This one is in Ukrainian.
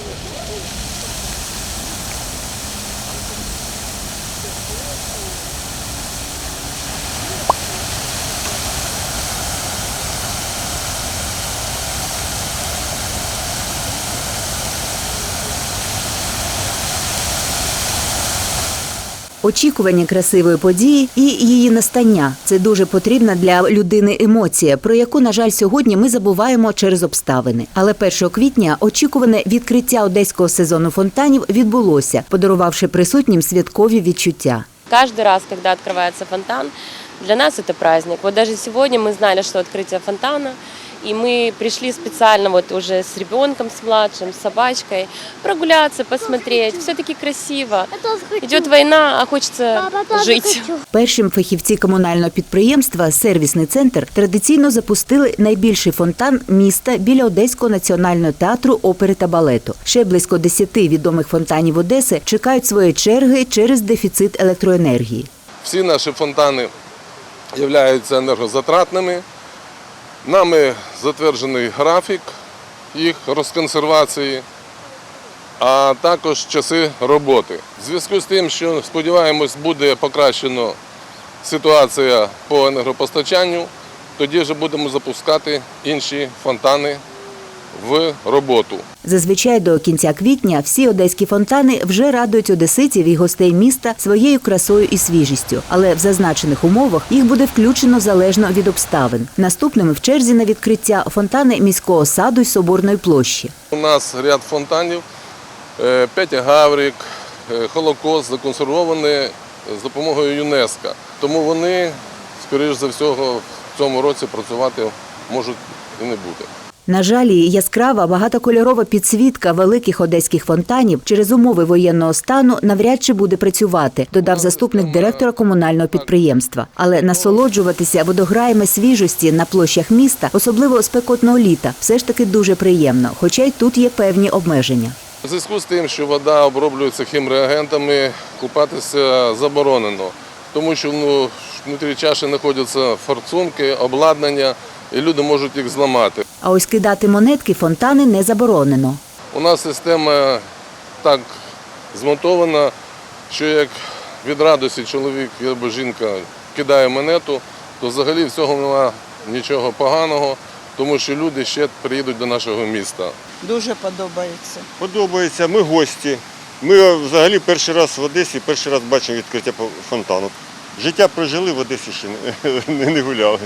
Oh, my God. Очікування красивої події і її настання це дуже потрібна для людини емоція, про яку, на жаль, сьогодні ми забуваємо через обставини. Але 1 квітня очікуване відкриття одеського сезону фонтанів відбулося, подарувавши присутнім святкові відчуття. Каждый раз, когда открывается фонтан, для нас это праздник. Вот даже сегодня мы знали, что открытие фонтана, и мы пришли специально вот уже с ребенком, с младшим, с собачкой, прогуляться, посмотреть. Все-таки красиво. Идет война, а хочется жить. Першим фахівці комунального підприємства Сервісний центр традиційно запустили найбільший фонтан міста біля Одеського національного театру опери та балету. Ще близько десяти відомих фонтанів Одеси чекають своєї черги через дефіцит електроенергії. Всі наші фонтани являються енергозатратними. Нами затверджений графік їх розконсервації, а також часи роботи. В зв'язку з тим, що сподіваємось, буде покращена ситуація по енергопостачанню, тоді вже будемо запускати інші фонтани в роботу. Зазвичай до кінця квітня всі одеські фонтани вже радують одеситів і гостей міста своєю красою і свіжістю. Але в зазначених умовах їх буде включено залежно від обставин. Наступними в черзі на відкриття фонтани міського саду й соборної площі. У нас ряд фонтанів, е, Петя Гаврик, е, Холокост законсервовані з допомогою ЮНЕСКО. Тому вони, скоріш за всього, в цьому році працювати можуть і не бути. На жаль, яскрава багатокольорова підсвітка великих одеських фонтанів через умови воєнного стану навряд чи буде працювати, додав заступник директора комунального підприємства. Але насолоджуватися водограями свіжості на площах міста, особливо спекотного літа, все ж таки дуже приємно, хоча й тут є певні обмеження. У зв'язку з тим, що вода оброблюється хімреагентами, купатися заборонено, тому що ну, внутрі чаші знаходяться форсунки, обладнання, і люди можуть їх зламати. А ось кидати монетки фонтани не заборонено. У нас система так змонтована, що як від радості чоловік або жінка кидає монету, то взагалі в цього немає нічого поганого, тому що люди ще приїдуть до нашого міста. Дуже подобається. Подобається, ми гості. Ми взагалі перший раз в Одесі, перший раз бачимо відкриття фонтану. Життя прожили в Одесі ще не гуляли.